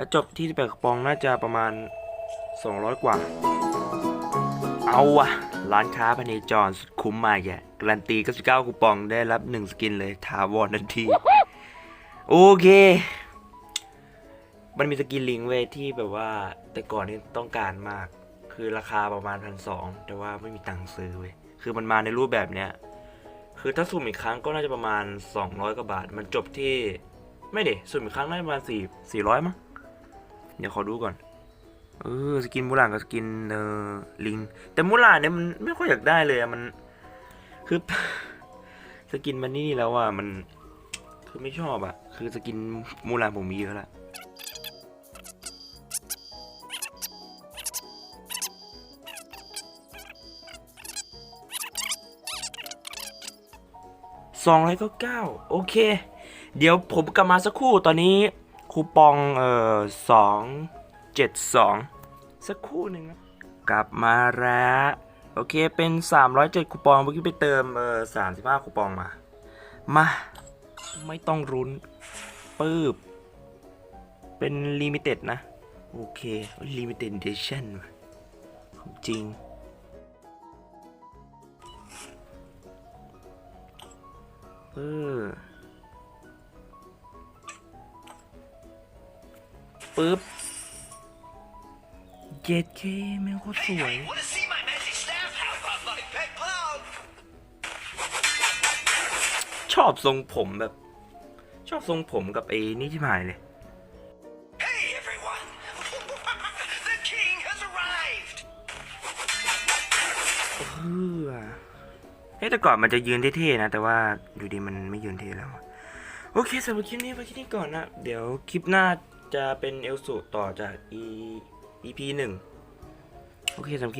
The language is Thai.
แล้วจบที่18กระปองน่าจะประมาณ 200 กว่า เอาวะร้านค้าพเนจรสุดคุ้มมาแกการันตี 99คูปองได้รับ 1 สกินเลยถาวรทันที โอเค มันมีสกินลิงเวที่แบบว่าแต่ก่อนนี่ต้องการมาก คือราคาประมาณพันสองแต่ว่าไม่มีตังค์ซื้อเว้ยคือมันมาในรูปแบบเนี้ยคือถ้าสุ่มอีกครั้งก็น่าจะประมาณ 200กว่าบาท มันจบที่ไม่เดสุ่มอีกครั้งน่าจะประมาณ4 400มั้ง เดี๋ยวขอดูก่อน เออสกินมูหลานกับสกินเออลิง แต่มูหลานเนี่ยมันไม่ค่อยอยากได้เลยอะมันคือสกินมันนี่แล้วอะมัน คือไม่ชอบอะคือสกินมูหลานผมมีเยอะละสองร้อยเก้าเก้าโอเค เดี๋ยวผมกลับมาสักครู่ตอนนี้ คูปองเอ่อสองเจ็ดสองสักคู่หนึ่งกลับมาแล้วโอเคเป็นสามร้อยเจ็ดคูปองเมื่อกี้ไปเติมเออสามสิบห้าคูปองมา มา ไม่ต้องรุนปืบเป็นลิมิเต็ดนะ โอเคลิมิเต็ดเดชั่นจริงเอ ปึ๊บเจ็ดเคแม่งโคตรสวย Want to see my magic staff? How about my pet clown? ชอบทรงผมแบบ ชอบทรงผมกับไอ้นี่ที่หายเลย Hey, everyone! the king has arrived! เพื่อเฮ้ยแต่ก่อนมันจะยืนเท่ๆนะ แต่ว่าอยู่ดีมันไม่ยืนเท่แล้วอะโอเคสำหรับคลิปนี้ไปแค่นี้ก่อนนะ เดี๋ยวคลิปหน้า จะเป็นเอลสูต่อจาก e EP หนึ่งโอเคสำหรับคลิป